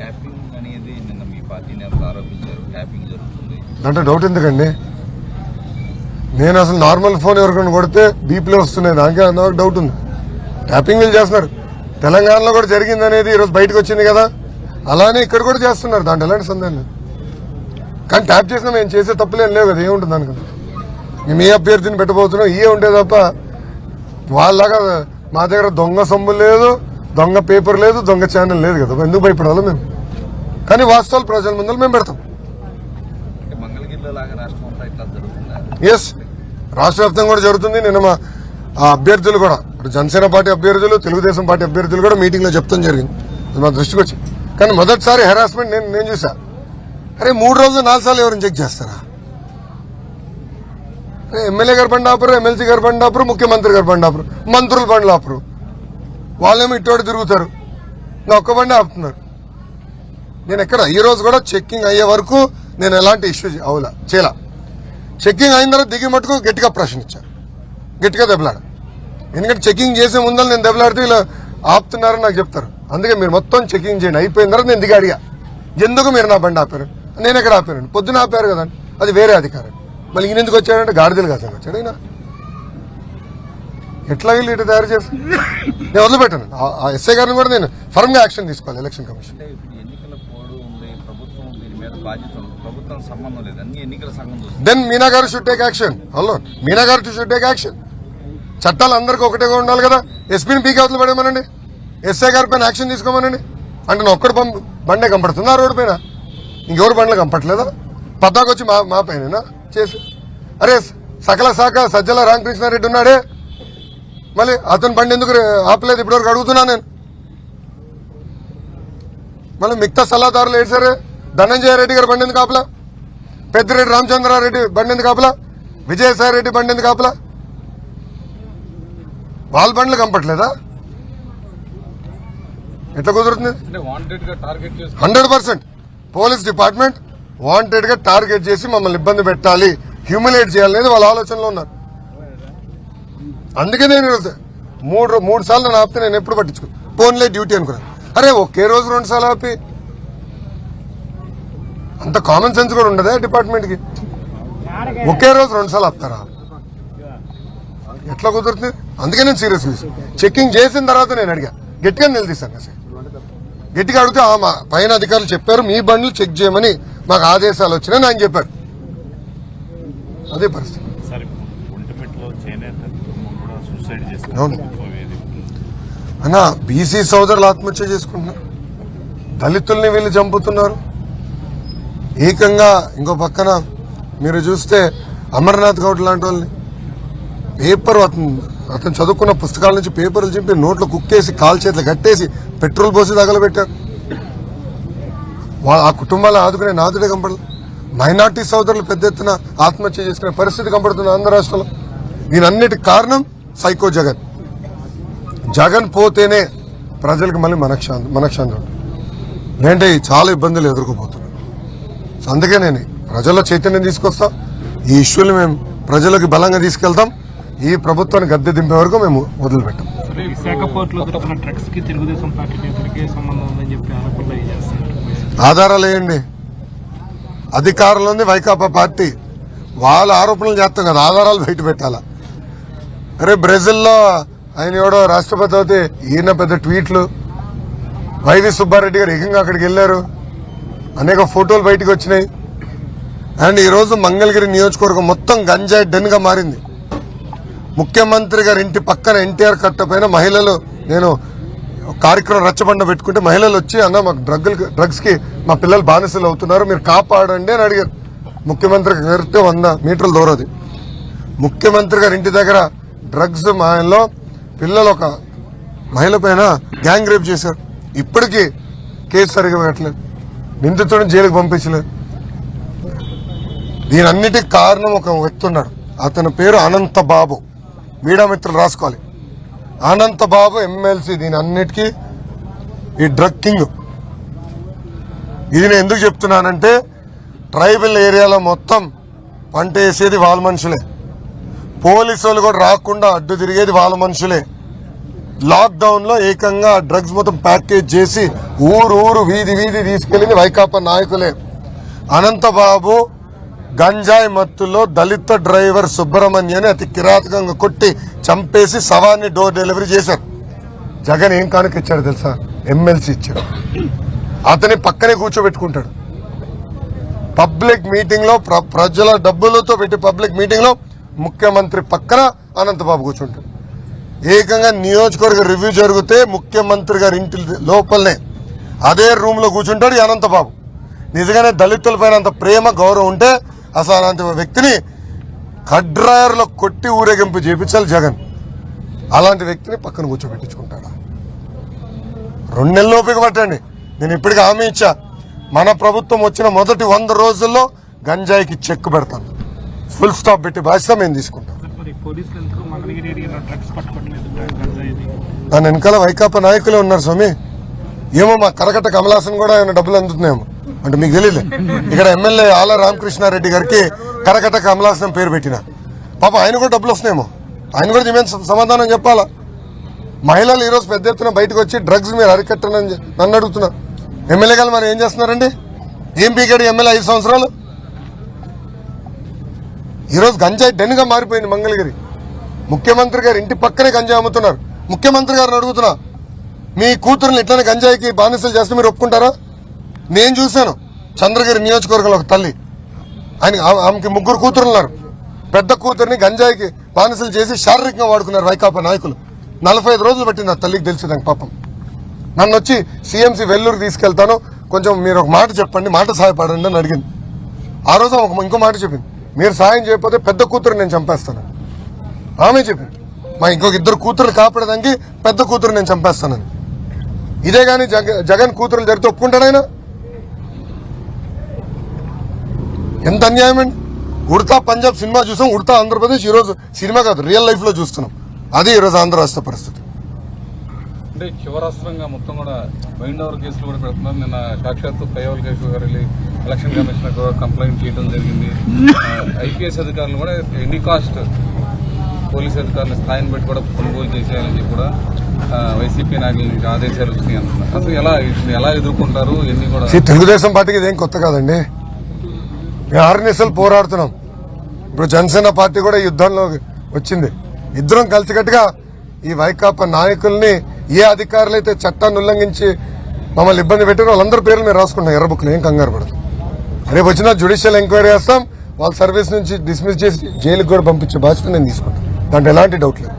Tapping అనేది నిన్న మీ party నేతలు ఆరోపించారు. ట్యాపింగ్ జరుగుతుంది. అంటే డౌట్ ఎందుకండి? నేను అసలు నార్మల్ ఫోన్ ఎవరికైనా కొడితే బీపీలో వస్తున్నాయి. దానికే నాకు డౌట్ ఉంది. ట్యాపింగ్ వీళ్ళు చేస్తున్నారు. తెలంగాణలో కూడా జరిగింది అనేది ఈరోజు బయటకు వచ్చింది కదా. అలానే ఇక్కడ కూడా చేస్తున్నారు. దాంట్లో ఎలాంటి సందేహం లేదు. కానీ ట్యాప్ చేసినా మేము చేసే తప్పులేం లేవు కదా. ఏముంటుంది అనుకుంటా మేము ఏ అభ్యర్థిని పెట్టబోతున్నాం? ఇయే ఉంటే తప్ప వాళ్ళలాగా మా దగ్గర దొంగ సొమ్ము లేదు దొంగ పేపర్ లేదు దొంగ ఛానల్ లేదు కదా. ఎందుకు భయపడాలో మేము? కానీ వాస్తవాలు ప్రజల ముందర మేము పెడతాం. ఎస్ రాష్ట్ర వ్యాప్తంగా కూడా జరుగుతుంది. నిన్న మా అభ్యర్థులు కూడా జనసేన పార్టీ అభ్యర్థులు తెలుగుదేశం పార్టీ అభ్యర్థులు కూడా మీటింగ్లో చెప్తాం జరిగింది. అది మా దృష్టికి వచ్చి కానీ మొదటిసారి హెరాస్మెంట్ నేను నేను చూసా. అరే మూడు రోజులు నాలుగు సార్లు ఎవరిని చెక్ చేస్తారా? అరే ఎమ్మెల్యే గారు బండి ఆపరు ఎమ్మెల్సీ గారు బండి ఆపరు ముఖ్యమంత్రి గారు బండి ఆపరు మంత్రులు బండ్లు ఆపరు. వాళ్ళేమో ఇటువంటి తిరుగుతారు. నా ఒక్క బండి ఆపుతున్నారు. నేను ఎక్కడ? ఈ రోజు కూడా చెక్కింగ్ అయ్యే వరకు నేను ఎలాంటి ఇష్యూ అవులా చేలా చెక్కింగ్ అయిన తర్వాత దిగి మటుకు గట్టిగా ప్రశ్నించాను గట్టిగా దెబ్బలాడ ఎందుకంటే చెకింగ్ చేసే ముందర నేను దెబ్బలాడితే ఇలా ఆపుతున్నారని నాకు చెప్తారు. అందుకే మీరు మొత్తం చెకింగ్ చేయండి. అయిపోయిన తర్వాత నేను దిగి అడిగా. ఎందుకు మీరు నా బండి ఆపారు? నేను ఎక్కడ ఆపారండి పొద్దున ఆపారు కదండి అది వేరే అధికారం. మళ్ళీ ఈయన ఎందుకు వచ్చాడంటే గాడిదలు కాదు వచ్చాడు. ఈయన ఎట్లా వీళ్ళు ఇటు తయారు చేసి నేను వదిలిపెట్టాను. ఆ- ఎస్ఐ గారిని కూడా నేను ఫర్మ్గా యాక్షన్ తీసుకోవాలి ఎలక్షన్ కమిషన్ ఉంది ప్రభుత్వం దీని మీద బాధ్యత ఉంది. ప్రభుత్వం సంబంధం లేదు. అన్ని ఎన్నికల సంఘం చూస్తుంది. దెన్ మీనా గారు should take action hello Meena గారు షుడ్ టేక్ యాక్షన్ చట్టాలు అందరికీ ఒకటేగా ఉండాలి కదా. ఎస్పీని పీక్ అవతలు పడేమనండి ఎస్ఐ గారి పైన యాక్షన్ తీసుకోమనండి. అంటే నా ఒక్కడు బండే కంపడుతుందా ఆ రోడ్డు పైన? ఇంకెవరు బండ్లు కంపట్లేదా? పద్దాకొచ్చి మా మా పైన చేసి. అరే సకల శాఖ సజ్జల రామకృష్ణారెడ్డి ఉన్నాడే. మళ్ళీ అతని బండి ఎందుకు ఆపలేదు? ఇప్పటివరకు అడుగుతున్నా నేను. మళ్ళీ మిగతా సలహాదారులు ఏడ్చారే ధనంజయ రెడ్డి గారు బండి ఎందుకు ఆపలా? పెద్దిరెడ్డి రామచంద్రారెడ్డి బండి ఎందుకు ఆపలా? విజయసాయి రెడ్డి బండి ఎందుకు ఆపలా? వాళ్ళ బండ్లు కంపట్లేదా? ఎట్లా కుదురుతుంది? Hundred percent. పోలీస్ డిపార్ట్మెంట్ వాంటెడ్గా టార్గెట్ చేసి మమ్మల్ని ఇబ్బంది పెట్టాలి హ్యూమిలేట్ చేయాలనేది వాళ్ళ ఆలోచనలో ఉన్నారు. అందుకే నేను మూడు మూడు సార్లు నన్ను ఆపితే నేను ఎప్పుడు పట్టించుకో ఫోన్లే డ్యూటీ అనుకున్నాను. అరే ఒకే రోజు రెండు సార్లు ఆపి. అంత కామన్ సెన్స్ కూడా ఉండదా డిపార్ట్మెంట్కి? ఒకే రోజు రెండు సార్లు ఆపుతారా? ఎట్లా కుదురుతుంది? అందుకే నేను సీరియస్ చెక్కింగ్ చేసిన తర్వాత నేను అడిగా. గట్టిగా నిలదీశాను అసలు. గట్టిగా అడిగితే ఆ మా పైన అధికారులు చెప్పారు మీ బండ్లు చెక్ చేయమని మాకు ఆదేశాలు వచ్చినాయని ఆయన చెప్పారు. అదే పరిస్థితి. సరే అవును. అన్న బీసీ సోదరులు ఆత్మహత్య చేసుకుంటున్నారు. దళితుల్ని వీళ్ళు చంపుతున్నారు. ఏకంగా ఇంకో పక్కన మీరు చూస్తే అమర్నాథ్ గౌడ్ లాంటి వాళ్ళని పేపర్ అతను అతను చదువుకున్న పుస్తకాల నుంచి పేపర్లు చింపి నోట్లో కుక్కేసి కాల్చేట్లు కట్టేసి పెట్రోల్ పోసి తగలబెట్టారు. ఆ కుటుంబాలను ఆదుకునే నాదుడే కంపడలేదు మైనార్టీ సోదరులు పెద్ద ఎత్తున ఆత్మహత్య చేసుకునే పరిస్థితి కనపడుతుంది ఆంధ్ర రాష్ట్రంలో. దీనన్నిటి కారణం సైకో జగన్. జగన్ పోతేనే ప్రజలకు మళ్ళీ మనశ్శాంతి మనశ్శాంతి ఉంటుంది. లేదంటే చాలా ఇబ్బందులు ఎదుర్కోబోతున్నారు సో అందుకే నేను ప్రజల్లో చైతన్యం తీసుకొస్తా. ఈ ఇష్యూని మేము ప్రజలకు బలంగా తీసుకెళ్తాం. ఈ ప్రభుత్వాన్ని గద్దె దింపే వరకు మేము వదిలిపెట్టాం. ఆధారాలు వేయండి అధికారంలో ఉంది వైకాపా పార్టీ. వాళ్ళ ఆరోపణలు చేస్తాం కదా ఆధారాలు బయట పెట్టాలా? అరే బ్రెజిల్లో ఆయన ఎవడో రాష్ట్రపతి అవుతే ఈయన పెద్ద ట్వీట్లు. వైవి సుబ్బారెడ్డి గారు ఏకంగా అక్కడికి వెళ్ళారు. అనేక ఫోటోలు బయటకు వచ్చినాయి. అండ్ ఈరోజు మంగళగిరి నియోజకవర్గం మొత్తం గంజాయి డెన్గా మారింది. ముఖ్యమంత్రి గారి ఇంటి పక్కన ఎన్టీఆర్ కట్ట పైన మహిళలు నేను కార్యక్రమం రచ్చబండ పెట్టుకుంటే మహిళలు వచ్చి అన్న మాకు డ్రగ్లు డ్రగ్స్కి మా పిల్లలు బానిసలు అవుతున్నారు మీరు కాపాడండి అని అడిగారు. ముఖ్యమంత్రి గారితో వంద మీటర్ల దూరది ముఖ్యమంత్రి గారి ఇంటి దగ్గర డ్రగ్స్ మాయంలో పిల్లలు ఒక మహిళ పైన గ్యాంగ్ రేప్ చేశారు. ఇప్పటికీ కేసు సరిగా పెట్టలేదు. నిందితుడిని జైలుకి పంపించలేదు. దీనన్నిటికి కారణం ఒక వ్యక్తి ఉన్నాడు. అతని పేరు అనంత బాబు మీడియా మిత్రులు రాసుకోవాలి. అనంత బాబు ఎమ్మెల్సీ. దీని అన్నిటికీ ఈ డ్రగ్ కింగ్. ఇది నేను ఎందుకు చెప్తున్నానంటే ట్రైబల్ ఏరియాలో మొత్తం పంట వేసేది వాళ్ళ మనుషులే. పోలీసు వాళ్ళు కూడా రాకుండా అడ్డు తిరిగేది వాళ్ళ మనుషులే. లాక్డౌన్లో ఏకంగా డ్రగ్స్ మొత్తం ప్యాకేజ్ చేసి ఊరు ఊరు వీధి వీధి తీసుకెళ్ళింది వైకాపా నాయకులే. అనంతబాబు గంజాయి మత్తులో దళిత డ్రైవర్ సుబ్రహ్మణ్యని అతి కిరాతకంగా కొట్టి చంపేసి శవాన్ని డోర్ డెలివరీ చేశారు. జగన్ ఏం కానుక ఇచ్చాడు తెలుసా ఎమ్మెల్సీ ఇచ్చాడు. అతని పక్కనే కూర్చోబెట్టుకుంటాడు. పబ్లిక్ మీటింగ్లో ప్ర- ప్రజల డబ్బులతో పెట్టి పబ్లిక్ మీటింగ్లో ముఖ్యమంత్రి పక్కన అనంతబాబు కూర్చుంటాడు ఏకంగా నియోజకవర్గ రివ్యూ జరిగితే ముఖ్యమంత్రి గారి ఇంటి లోపలనే అదే రూమ్లో కూర్చుంటాడు ఈ అనంతబాబు. నిజంగానే దళితులపైన అంత ప్రేమ గౌరవం ఉంటే అసలు అలాంటి వ్యక్తిని కడ్రాయర్లో కొట్టి ఊరేగింపు చేపించాలి జగన్. అలాంటి వ్యక్తిని పక్కన కూర్చోబెట్టించుకుంటాడా? రెండు నెలలు ఓపిక పట్టండి. నేను ఇప్పటికి హామీ ఇచ్చా. మన ప్రభుత్వం వచ్చిన మొదటి వంద రోజుల్లో గంజాయికి చెక్ పెడతాను. ఫుల్ స్టాప్ పెట్టి బాధ్యత మేము తీసుకుంటాం. దాని వెనకాల వైకాపా నాయకులే ఉన్నారు స్వామి. ఏమో మా కరకట్ట కమలాసన్ కూడా ఆయన డబ్బులు అందుతున్నాయేమో. అంటే మీకు తెలియదు ఇక్కడ ఎమ్మెల్యే ఆల రామకృష్ణారెడ్డి గారికి కరకట్ట కమలాసనం పేరు పెట్టిన. పాప ఆయన కూడా డబ్బులు వస్తున్నాయేమో. ఆయన కూడా మీద సమాధానం చెప్పాలా? మహిళలు ఈరోజు పెద్ద ఎత్తున బయటకు వచ్చి డ్రగ్స్ మీరు అరికట్టనని నన్ను అడుగుతున్నా. ఎమ్మెల్యే గారు మరి ఏం చేస్తున్నారండి? ఏం పీకాడు ఎమ్మెల్యే ఐదు సంవత్సరాలు? ఈరోజు గంజాయి డెన్గా మారిపోయింది మంగళగిరి. ముఖ్యమంత్రి గారు ఇంటి పక్కనే గంజాయి అమ్ముతున్నారు. ముఖ్యమంత్రి గారిని అడుగుతున్నా మీ కూతురుని ఇట్లనే గంజాయికి బానిసలు చేస్తే మీరు ఒప్పుకుంటారా? నేను చూశాను చంద్రగిరి నియోజకవర్గంలో ఒక తల్లి. ఆయన ఆమెకి ముగ్గురు కూతురు ఉన్నారు పెద్ద కూతురిని గంజాయికి బానిసలు చేసి శారీరకంగా వాడుకున్నారు వైకాపా నాయకులు. నలభై ఐదు రోజులు పట్టింది ఆ తల్లికి తెలిసి దానికి పాపం. నన్ను వచ్చి సీఎంసీ వెల్లూరు తీసుకెళ్తాను కొంచెం మీరు ఒక మాట చెప్పండి మాట సహాయపడండి అని అడిగింది. ఆ రోజు ఒక ఇంకో మాట చెప్పింది. మీరు సాయం చేయకపోతే పెద్ద కూతురు నేను చంపేస్తాను. ఆమె చెప్పింది మా ఇంకొక ఇద్దరు కూతురు కాపాడడానికి పెద్ద కూతురు నేను చంపేస్తానని. ఇదే కానీ జగన్ కూతురు జరిగితే ఒప్పుకుంటాడైనా ఎంత అన్యాయం అండి. ఉడతా పంజాబ్ సినిమా చూసాం ఉడతా ఆంధ్రప్రదేశ్ ఈరోజు సినిమా కాదు రియల్ లైఫ్లో చూస్తున్నాం. అది ఈరోజు ఆంధ్ర రాష్ట్ర పరిస్థితి. అంటే చివరాస్త్రంగా మొత్తం కూడా మైండ్ ఓవర్ కేసులు కూడా పెడుతున్నారు. నిన్న సాక్షాత్తు కయ్యవల్ కేసు గారు వెళ్ళి ఎలక్షన్ కమిషనర్ కూడా కంప్లైంట్ చేయడం జరిగింది. ఐపీఎస్ అధికారులు కూడా ఎనీ కాస్ట్ పోలీస్ అధికారుల స్థాయిని బట్టి కూడా కొనుగోలు చేసేయాలని చెప్పి కూడా వైసీపీ నాయకుల నుంచి ఆదేశాలు వచ్చినాయి అంటున్నారు. అసలు ఎలా వీటిని ఎలా ఎదుర్కొంటారు? ఎన్ని కూడా తెలుగుదేశం పార్టీకి ఇదేం కొత్త కాదండి. మేము ఆర్ఎన్ఎస్ఎల్ పోరాడుతున్నాం. ఇప్పుడు జనసేన పార్టీ కూడా యుద్ధంలో వచ్చింది. ఇద్దరం కలిసికట్టుగా ఈ వైకాపా నాయకుల్ని ఏ అధికారులు అయితే చట్టాన్ని ఉల్లంఘించి మమ్మల్ని ఇబ్బంది పెట్టారో వాళ్ళందరి పేర్లు మేము రాసుకుంటాం. ఎర్ర బుక్లు ఏం కంగారు పడదు. రేపు వచ్చిన జ్యుడిషియల్ ఎంక్వైరీ చేస్తాం. వాళ్ళ సర్వీస్ నుంచి డిస్మిస్ చేసి జైలుకి కూడా పంపించే బాధ్యత నేను తీసుకుంటాను. దాంట్లో ఎలాంటి డౌట్ లేదు.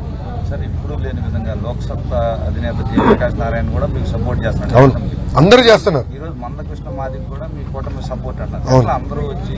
సరే ఇప్పుడు లేని విధంగా లోక్సత్తా అధినేత జయప్రకాష్ నారాయణ కూడా మీకు సపోర్ట్ చేస్తున్నాడు. అవును. అందరూ చేస్తున్నారు. ఈ రోజు మందకృష్ణ మాదిక్ కూడా మీ కూటమి సపోర్ట్ అన్నారు అవును. అట్లా అందరూ వచ్చి